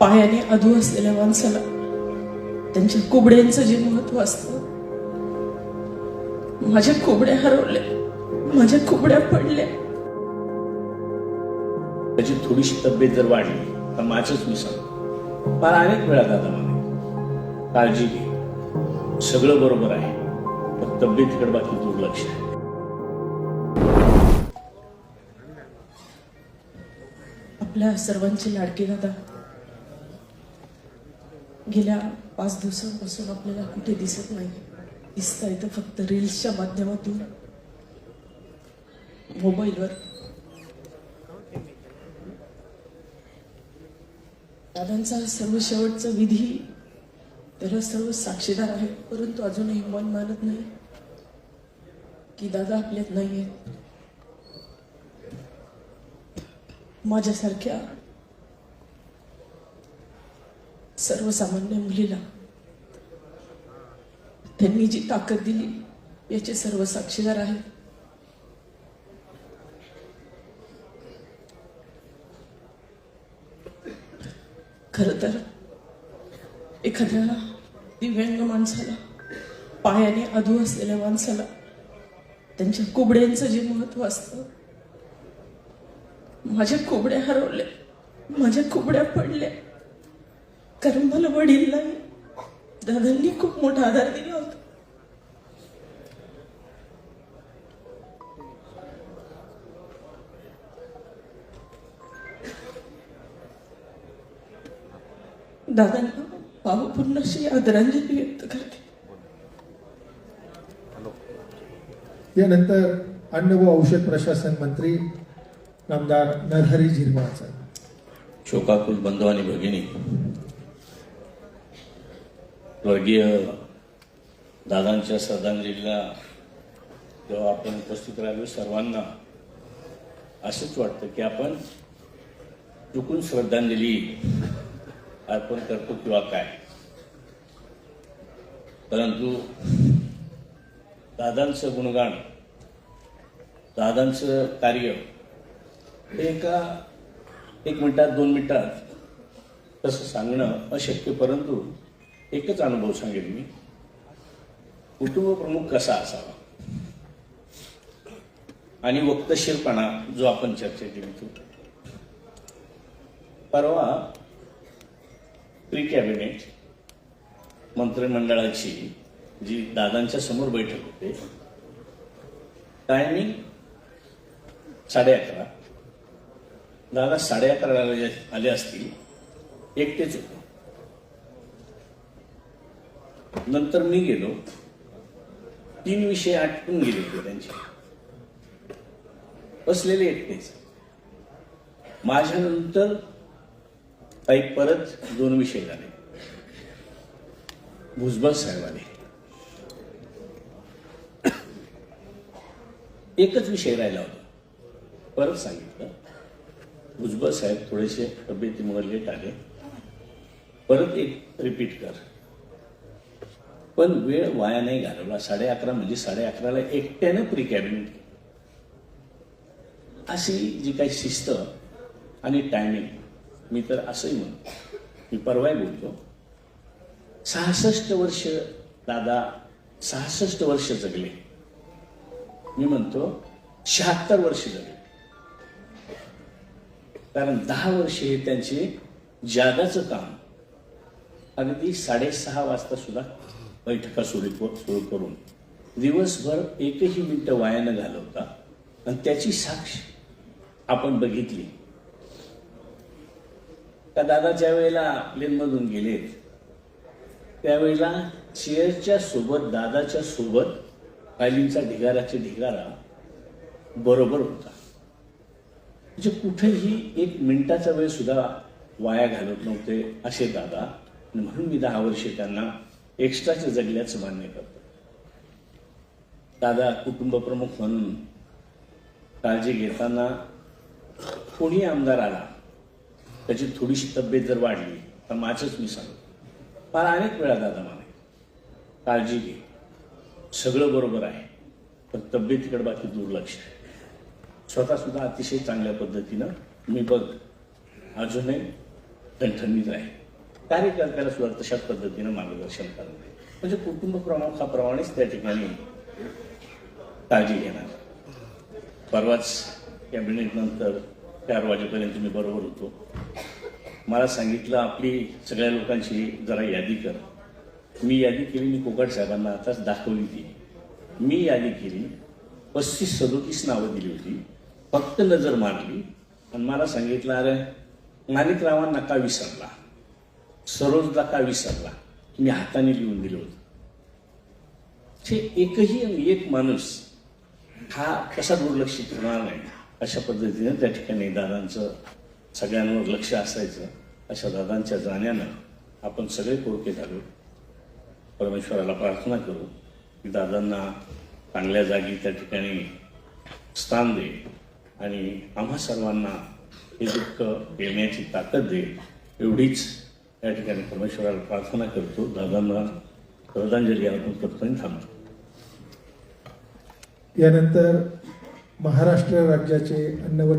पायाने अधू असलेल्या माणसाला त्यांच्या कुबड्यांचं जे महत्त्व असतं माझ्या कुबड्या हरवल्या माझ्या कुबड्या पडल्या. त्याची थोडीशी तब्येत जर वाढली तर माझंच मी सांगतो. फार अनेक वेळा दादा म्हणे काळजी घे. सगळं बरोबर आहे पण तब्येतीकडे बाकी दुर्लक्ष आहे. आपल्या सर्वांचे लाडके दादा गेल्या पाच दिवसांपासून आपल्याला कुठे दिसत नाही. दिसता तर फक्त रील्सच्या माध्यमातून. मोबाईलवर. दादांचा सर्व शेवटचा विधी त्याला सर्व साक्षीदार आहेत परंतु अजूनही मन मानत नाही की दादा आपल्यात नाही आहेत माझ्यासारख्या सर्वसामान्य मुलीला त्यांनी जी ताकद दिली याचे सर्व साक्षीदार आहेत. खर तर एखाद्या दिव्यांग माणसाला पायाने अधू असलेल्या माणसाला त्यांच्या कोबड्यांचं जे महत्त्व असतं माझ्या कोबड्या हरवल्या माझ्या कोबड्या पडल्या कारण मला वडील नाही दादांनी खूप मोठा आधार दिला होता. दादांना भावपूर्ण अशी आदरांजली व्यक्त करते. यानंतर अन्न व औषध प्रशासन मंत्री नामदार नरहरी झिरवाळ शोकाकुल बंधू आणि भगिनी स्वर्गीय दादांच्या श्रद्धांजलीला जेव्हा आपण उपस्थित राहिलो सर्वांना असंच वाटतं की आपण चुकून श्रद्धांजली अर्पण करतो किंवा काय. परंतु दादांचं गुणगान दादांचं कार्य हे एका एक मिनिटात दोन मिनिटात तसं सांगणं अशक्य परंतु एकच अनुभव सांगेल मी. कुटुंब प्रमुख कसा असावा? आणि वक्तशीरपणा जो आपण चर्चा केली तो परवा प्री कॅबिनेट मंत्रिमंडळाची जी दादांच्या समोर बैठक होते टायमिंग साडे अकरा दादा साडे अकरा आले असतील एकटेच होते. नंतर मी गेलो. तीन विषय आटपून गेले होते त्यांचे. बसलेले एकटेच माझ्यानंतर काही परत दोन विषय झाले. भुजबळ साहेब आले एकच विषय राहिला होता. परत सांगितलं. भुजबळ साहेब थोडेसे तब्येतीमुळे लेट आले. परत एक रिपीट कर. पण वेळ वाया नाही घालवला. साडे अकरा म्हणजे साडे अकराला एकट्यानं प्री कॅबिनेट अशी जी काही शिस्त आणि टायमिंग मी तर असंही म्हणतो. मी परवाही बोलतो. सहासष्ट वर्ष दादा सहासष्ट वर्ष जगले. मी म्हणतो शहात्तर वर्ष जगले. कारण दहा वर्ष हे त्यांचे जादाचं काम. अगदी साडेसहा वाजता सुद्धा बैठका सुरू सुरू करून दिवसभर एकही मिनटं वायानं घालवता आणि त्याची साक्ष आपण बघितली. का दादा ज्या वेळेला प्लेनमधून गेलेत त्यावेळेला चेअरच्या सोबत दादाच्या सोबत फायलिंगचा ढिगाराचे ढिगारा बरोबर होता. म्हणजे कुठेही एक मिनिटाचा वेळ सुद्धा वाया घालत नव्हते असे दादा. आणि म्हणून मी दहा वर्षे त्यांना एक्स्ट्राचे जगल्याचं मान्य करतो दादा कुटुंब प्रमुख म्हणून काळजी घेताना कोणी आमदार आला त्याची थोडीशी तब्येत जर वाढली तर माझंच मी सांगतो. मला अनेक वेळा दादा माने काळजी घे. सगळं बरोबर आहे पण तब्येतीकडे बाकी दुर्लक्ष आहे. स्वतः सुद्धा अतिशय चांगल्या पद्धतीनं मी बघ अजूनही ठणठणीत आहे कार्यकर्त्याला सुद्धा तशाच पद्धतीनं मार्गदर्शन करणार म्हणजे कुटुंब प्रमुखाप्रमाणेच त्या ठिकाणी काळजी घेणार. परवाच कॅबिनेट नंतर चार वाजेपर्यंत मी बरोबर होतो. मला सांगितलं आपली सगळ्या लोकांची जरा यादी कर. मी यादी केली मी कोकट साहेबांना आताच दाखवली ती. मी यादी केली पस्तीस सदोतीस नावं दिली होती. फक्त नजर मारली. आणि मला सांगितलं अरे माणिकरावांना का विसरला? सरोजला का विसरला? मी हाताने लिहून दिलं होतं. हे एकही एक माणूस हा कसा दुर्लक्षित होणार नाही? अशा पद्धतीने त्या ठिकाणी दादांचं सगळ्यांवर लक्ष असायचं. अशा दादांच्या जाण्यानं आपण सगळे कोरके झालो. परमेश्वराला प्रार्थना करू की दादांना चांगल्या जागी त्या ठिकाणी स्थान दे आणि आम्हा सर्वांना हे दुःख येण्याची ताकद दे. एवढीच या ठिकाणी परमेश्वराला प्रार्थना करतो. दादांना श्रद्धांजली अर्पण करतो आणि थांबतो. यानंतर महाराष्ट्र राज्याचे अन्न व